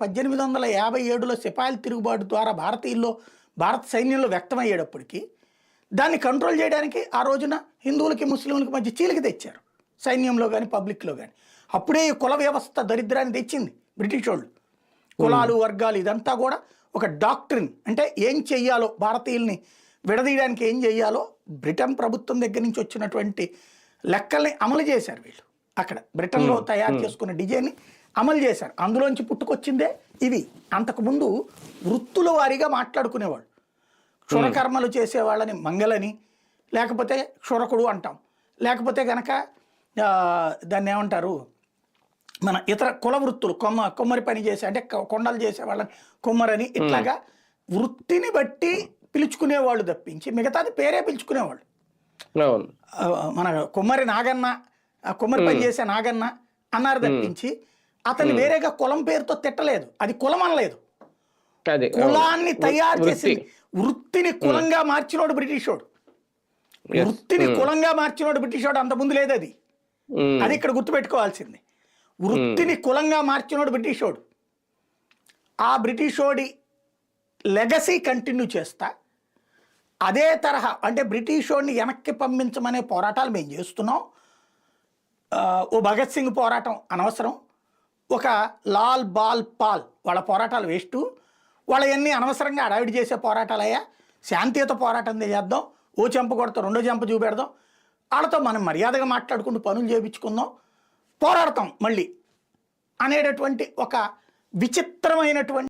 పద్దెనిమిది వందల యాభై ఏడులో సిపాయిల తిరుగుబాటు ద్వారా భారతీయుల్లో భారత సైన్యంలో వ్యక్తమయ్యేటప్పటికి దాన్ని కంట్రోల్ చేయడానికి ఆ రోజున హిందువులకి ముస్లింలకి మధ్య చీలిక తెచ్చారు. సైన్యంలో కానీ పబ్లిక్లో కానీ అప్పుడే ఈ కుల వ్యవస్థ దరిద్రాన్ని తెచ్చింది బ్రిటిష్ వాళ్ళు. కులాలు వర్గాలు ఇదంతా కూడా ఒక డాక్ట్రిన్ అంటే ఏం చెయ్యాలో భారతీయుల్ని విడదీయడానికి ఏం చెయ్యాలో బ్రిటన్ ప్రభుత్వం దగ్గర నుంచి వచ్చినటువంటి లెక్కల్ని అమలు చేశారు వీళ్ళు. అక్కడ బ్రిటన్లో తయారు చేసుకున్న డిజైన్ని అమలు చేశారు. అందులోంచి పుట్టుకొచ్చిందే ఇవి. అంతకుముందు వృత్తుల వారీగా మాట్లాడుకునేవాళ్ళు. క్షురకర్మలు చేసే వాళ్ళని మంగలని లేకపోతే క్షురకుడు అంటాం. లేకపోతే గనక ఆ, దాన్ని ఏమంటారు? మన ఇతర కుల వృత్తులు కొమ్మ కొమ్మరి పని చేసే అంటే కొండలు చేసే వాళ్ళని కొమ్మరని ఇట్లాగా వృత్తిని బట్టి పిలుచుకునేవాళ్ళు తప్పించి మిగతాది పేరే పిలుచుకునేవాళ్ళు. మన కుమ్మరి నాగన్న కుమ్మరి పని చేసే నాగన్న అన్నారు తప్పించి అతను వేరేగా కులం పేరుతో తిట్టలేదు. అది కులం అనలేదు. కులాన్ని తయారు. చేసింది. వృత్తిని కులంగా మార్చినోడు బ్రిటిషోడు. వృత్తిని కులంగా మార్చినోడు బ్రిటిషోడు అంత ముందు లేదు అది. అది ఇక్కడ గుర్తుపెట్టుకోవాల్సింది. వృత్తిని కులంగా మార్చినోడు బ్రిటిషోడు. ఆ బ్రిటిషోడి లెగసీ కంటిన్యూ చేస్తా. అదే తరహా అంటే బ్రిటిషోడిని వెనక్కి పంపించమనే పోరాటాలు మేము చేస్తున్నాం. ఓ భగత్ సింగ్ పోరాటం అనవసరం. ఒక లాల్ బాల్ పాల్. వాళ్ళ పోరాటాలు వేస్ట్. వాళ్ళవన్నీ అనవసరంగా అడావిడి చేసే పోరాటాలయ్యా. శాంతియుత పోరాటం చేద్దాం. ఓ చెంప కొడతాం రెండో చెంప చూపెడదాం. వాళ్ళతో మనం మర్యాదగా మాట్లాడుకుంటూ పనులు చేయించుకుందాం పోరాడతాం మళ్ళీ అనేటటువంటి ఒక విచిత్రమైనటువంటి